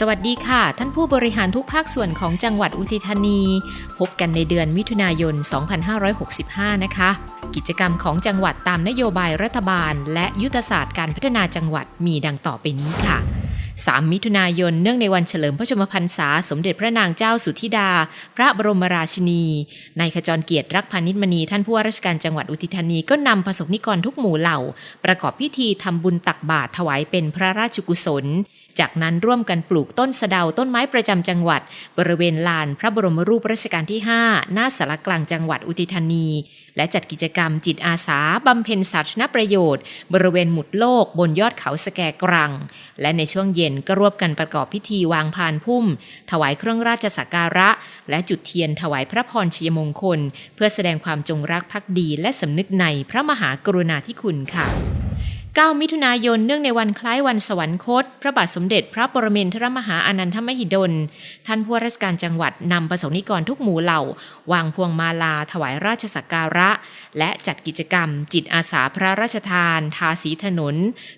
สวัสดีค่ะ ท่านผู้บริหารทุกภาคส่วนของจังหวัดอุทัยธานี พบกันในเดือนมิถุนายน 2565 นะคะ กิจกรรมของจังหวัดตามนโยบายรัฐบาล และยุทธศาสตร์การพัฒนาจังหวัดมีดังต่อไปนี้ค่ะ 3 มิถุนายน เนื่องในวันเฉลิมพระชนมพรรษา สมเด็จพระนางเจ้าสุธิดา พระบรมราชินี นายขจรเกียรติรักพานิชมณี ท่านผู้ว่าราชการจังหวัดอุทิธานีก็นำประสบนิกรทุกหมู่เหล่า ประกอบพิธีทำบุญตักบาตรถวายเป็นพระราชกุศล จากนั้นร่วมกันปลูกต้นสะเดาต้นไม้ประจำจังหวัด บริเวณลานพระบรมรูปรัชกาลที่ 5 หน้าสารกลางจังหวัดอุทิธานี และจัดกิจกรรมจิตอาสาบำเพ็ญสาธารณประโยชน์ บริเวณหมุดโลกบนยอดเขาสแกกรัง และในช่วงเย็นก็ร่วมกันประกอบพิธีวางพานพุ่ม ถวายเครื่องราชสักการะ และจุดเทียนถวายพระพรชัยมงคล เพื่อแสดงความจงรักภักดีและสำนึกในพระมหากรุณาธิคุณค่ะ 9 มิถุนายน เนื่องในวันคล้ายวันสวรรคต พระบาทสมเด็จพระปรเมนทรมหาอานันทมหิดล ท่านผู้ว่าราชการจังหวัดนำประสงนิกรทุกหมู่เหล่า วางพวงมาลาถวายราชสักการะ และจัดกิจกรรม จิตอาสาพระราชทาน ทาสีถนน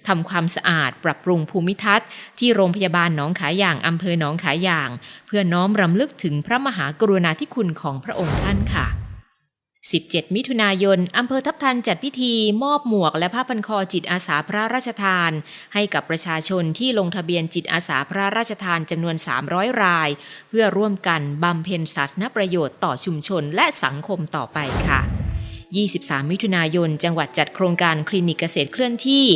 ทำความสะอาด ปรับปรุงภูมิทัศน์ ที่โรงพยาบาลหนองขายอย่างอำเภอหนองขายอย่าง เพื่อน้อมรำลึกถึงพระมหากรุณาธิคุณของพระองค์ท่านค่ะ 17 มิถุนายน อำเภอทับทันจัดพิธีมอบหมวกและผ้าพันคอจิตอาสาพระราชทาน ให้กับประชาชนที่ลงทะเบียนจิตอาสาพระราชทานจำนวน 300 ราย เพื่อร่วมกันบำเพ็ญสัตว์นประโยชน์ต่อชุมชนและสังคมต่อไปค่ะ 23 มิถุนายน จังหวัดจัดโครงการคลินิกเกษตรเคลื่อนที่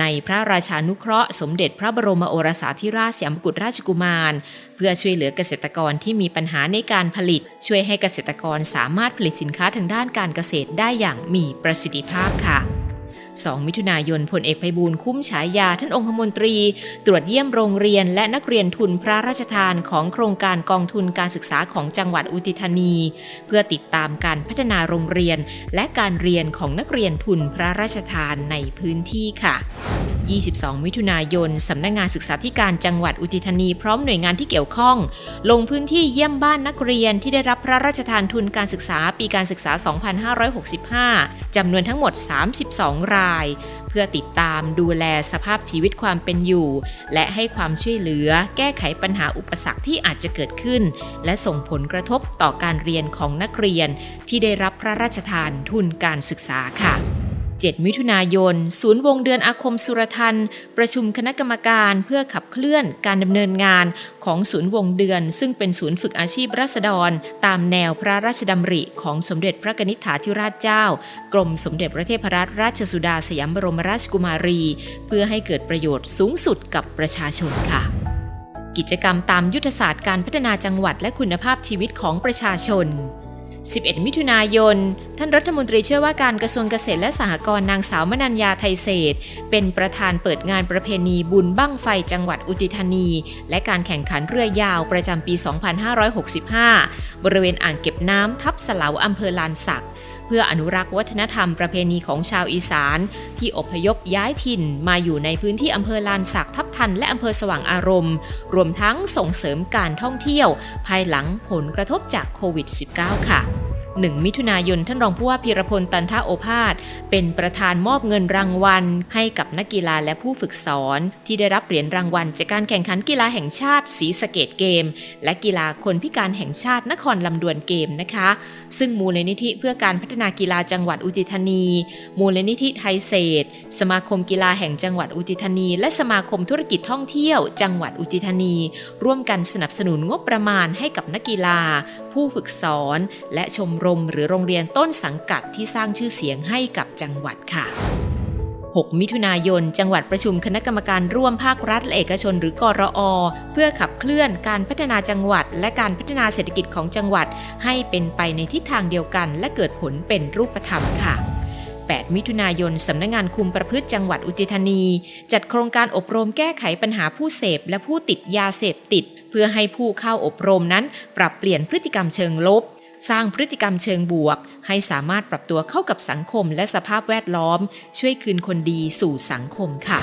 ในพระราชานุเคราะห์สมเด็จพระบรมโอรสาธิราชสยามกุฎราชกุมาร เพื่อช่วยเหลือเกษตรกรที่มีปัญหาในการผลิต ช่วยให้เกษตรกรสามารถผลิตสินค้าทางด้านการเกษตรได้อย่างมีประสิทธิภาพค่ะ 2 มิถุนายนพลเอกไพบูลย์คุ้มฉายาท่านองคมนตรี ตรวจเยี่ยมโรงเรียนและนักเรียนทุนพระราชทานของโครงการกองทุนการศึกษาของจังหวัดอุทิธานี เพื่อติดตามการพัฒนาโรงเรียน และการเรียนของนักเรียนทุนพระราชทานในพื้นที่ค่ะ 22 มิถุนายน สำนักงงานศึกษาธิการจังหวัดอุทิธานีพร้อมหน่วยงานที่เกี่ยวข้อง ลงพื้นที่เยี่ยมบ้านนักเรียนที่ได้รับพระราชทานทุนการศึกษาปีการศึกษา 2565 จำนวนทั้งหมด 32 รายเพื่อติดตามดูแลสภาพชีวิตความเป็นอยู่ และให้ความช่วยเหลือ แก้ไขปัญหาอุปสรรคที่อาจจะเกิดขึ้น และส่งผลกระทบต่อการเรียนของนักเรียนที่ได้รับพระราชทานทุนการศึกษาค่ะ 7 มิถุนายน ศูนย์วงเดือนอาคมสุรทันประชุมคณะกรรมการเพื่อขับเคลื่อนการดำเนินงานของศูนย์วงเดือน ซึ่งเป็นศูนย์ฝึกอาชีพรัษฎร ตามแนวพระราชดำริของสมเด็จพระนิษฐาธิราชเจ้า กรมสมเด็จพระเทพรัตนราชสุดาสยามบรมราชกุมารี เพื่อให้เกิดประโยชน์สูงสุดกับประชาชนค่ะกิจกรรมตามยุทธศาสตร์การพัฒนาจังหวัดและคุณภาพชีวิตของประชาชน 11 มิถุนายน ท่านรัฐมนตรีช่วยว่าการกระทรวงเกษตรและสหกรณ์นางสาวมนัญญาไทยเศษ เป็นประธานเปิดงานประเพณีบุญบั้งไฟจังหวัดอุทิธานี และการแข่งขันเรือยาวประจำปี 2565 บริเวณอ่างเก็บน้ำทับสลาวอำเภอลานสัก เพื่ออนุรักษ์วัฒนธรรมประเพณีของชาวอีสาน ที่อพยพย้ายถิ่นมาอยู่ในพื้นที่อำเภอลานสักทับทันและอำเภอสว่างอารมณ์ รวมทั้งส่งเสริมการท่องเที่ยว ภายหลังผลกระทบจากโควิด -19 ค่ะ 1 มิถุนายน ท่านรองผู้ว่าพีรพลตันทาโอภาส เป็นประธานมอบเงินรางวัล ให้กับนักกีฬาและผู้ฝึกสอน ที่ได้รับเหรียญรางวัล จากการแข่งขันกีฬาแห่งชาติสีสะเกตเกม และกีฬาคนพิการแห่งชาตินครลำดวนเกมนะคะ ซึ่งมูลนิธิเพื่อการพัฒนากีฬาจังหวัดอุทิธานี มูลนิธิไทยเศษ สมาคมกีฬาแห่งจังหวัดอุทิธานี และสมาคมธุรกิจท่องเที่ยว จังหวัดอุทิธานี ร่วมกันสนับสนุนงบประมาณให้กับนักกีฬา ผู้ฝึกสอน และชมรมหรือโรงเรียนต้นสังกัดที่สร้างชื่อเสียงให้กับจังหวัดค่ะ 6 มิถุนายน จังหวัดประชุมคณะกรรมการร่วมภาครัฐและเอกชนหรือกรอเพื่อขับเคลื่อนการพัฒนาจังหวัด และการพัฒนาเศรษฐกิจของจังหวัด ให้เป็นไปในทิศทางเดียวกัน และเกิดผลเป็นรูปธรรมค่ะ8 มิถุนายน สำนักงงานคุมประพฤติจังหวัดอุทิธานี จัดโครงการอบรมแก้ไขปัญหาผู้เสพและผู้ติดยาเสพติด เพื่อให้ผู้เข้าอบรมนั้น ปรับเปลี่ยนพฤติกรรมเชิงลบ สร้างพฤติกรรมเชิงบวก ให้สามารถปรับตัวเข้ากับสังคมและสภาพแวดล้อม ช่วยคืนคนดีสู่สังคมค่ะ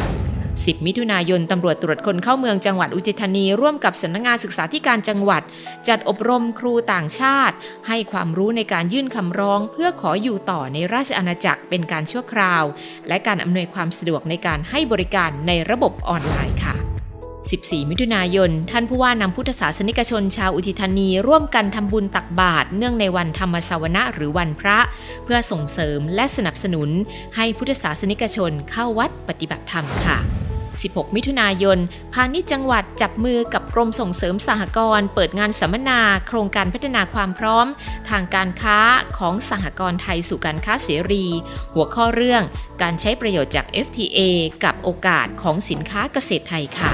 10 มิถุนายน ตำรวจตรวจคนเข้าเมืองจังหวัดอุทิธานี ร่วมกับสำนักงานศึกษาธิการจังหวัด จัดอบรมครูต่างชาติ ให้ความรู้ในการยื่นคำร้อง เพื่อขออยู่ต่อในราชอาณาจักรเป็นการชั่วคราว และการอำนวยความสะดวกในการให้บริการในระบบออนไลน์ค่ะ 14 มิถุนายน ท่านผู้ว่านำพุทธศาสนิกชนชาวอุทิธานี ร่วมกันทำบุญตักบาตรเนื่องในวันธรรมสวนะหรือวันพระ เพื่อส่งเสริมและสนับสนุน ให้พุทธศาสนิกชนเข้าวัดปฏิบัติธรรมค่ะ 16 มิถุนายน พาณิชย์จังหวัดจับมือกับกรมส่งเสริมสหกรณ์เปิดงานสัมมนา โครงการพัฒนาความพร้อม ทางการค้าของสหกรณ์ไทยสู่การค้าเสรี หัวข้อเรื่องการใช้ประโยชน์จาก FTA กับโอกาสของสินค้าเกษตรไทยค่ะ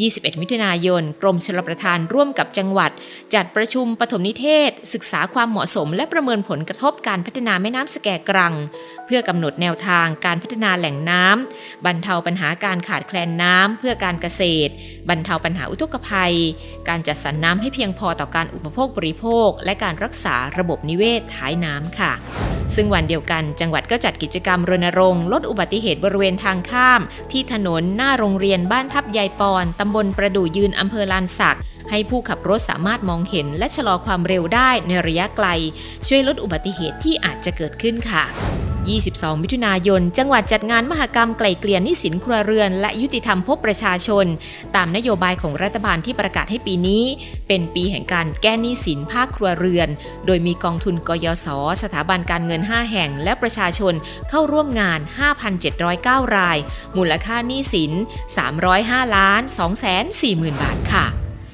21 มิถุนายน กรมชลประทานร่วมกับจังหวัด จัดประชุมปฐมนิเทศ ศึกษาความเหมาะสม และประเมินผลกระทบการพัฒนาแม่น้ำสแกกรัง เพื่อกำหนดแนวทางการพัฒนาแหล่งน้ำบรรเทาปัญหาการขาดแคลนน้ำเพื่อการเกษตร บรรเทาปัญหาอุทกภัย การจัดสรรน้ำให้เพียงพอต่อการอุปโภคบริโภค และการรักษาระบบนิเวศท้ายน้ำค่ะซึ่งวันเดียวกันจังหวัดก็จัดกิจกรรมรณรงค์ลดอุบัติเหตุบริเวณทางข้าม ที่ถนนหน้าโรงเรียนบ้านทับยายปอนตำบลประดู่ยืนอำเภอลานสักให้ผู้ขับรถสามารถมองเห็นและชะลอความเร็วได้ในระยะไกล ช่วยลดอุบัติเหตุที่อาจจะเกิดขึ้นค่ะ 22 มิถุนายน จังหวัดจัดงานมหกรรมไกล่เกลี่ยนี้สินครัวเรือน และยุติธรรมพบประชาชน ตามนโยบายของรัฐบาลที่ประกาศให้ปีนี้ เป็นปีแห่งการแก้หนี้สินภาคครัวเรือน โดยมีกองทุนกยศ สถาบันการเงิน 5 แห่ง และประชาชนเข้าร่วมงาน 5,709 ราย มูลค่าหนี้สิน 305 ล้าน 240,000 บาทค่ะ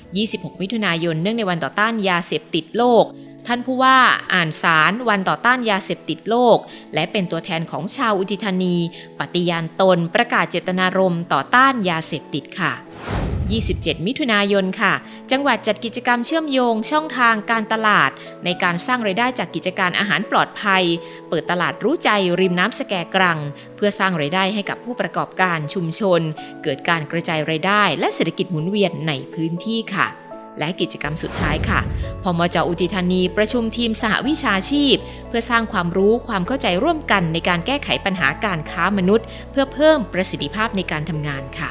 26 มิถุนายน เนื่องในวันต่อต้านยาเสพติดโลก ท่านผู้ว่าอ่านสารวันต่อต้านยาเสพติดโลก และเป็นตัวแทนของชาวอุทิธานี ปฏิญาณตนประกาศเจตนารมณ์ต่อต้านยาเสพติดค่ะ 27 มิถุนายนค่ะ จังหวัดจัดกิจกรรมเชื่อมโยงช่องทางการตลาด ในการสร้างไรายได้จากกิจการอาหารปลอดภัย เปิดตลาดรู้ใจริมน้ำสแกกรัง เพื่อสร้างไรายได้ให้กับผู้ประกอบการชุมชน เกิดการกระจายไรายได้ และเศรษฐกิจหมุนเวียนในพื้นที่ค่ะ และกิจกรรมสุดท้ายค่ะ พมจอุทิธานีประชุมทีมสหวิชาชีพ เพื่อสร้างความรู้ความเข้าใจร่วมกันในการแก้ไขปัญหาการค้ามนุษย์ เพื่อเพิ่มประสิทธิภาพในการทำงานค่ะ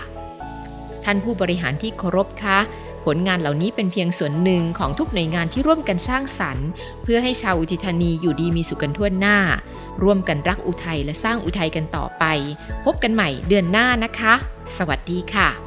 ท่านผู้บริหารที่เคารพคะผลงานเหล่านี้เป็นเพียงส่วนหนึ่งของทุกหน่วยงานที่ร่วมกันสร้างสรรค์ เพื่อให้ชาวอุทิธานีอยู่ดีมีสุขกันทั่วหน้า ร่วมกันรักอุทัยและสร้างอุทัยกันต่อไป พบกันใหม่เดือนหน้านะคะ สวัสดีค่ะ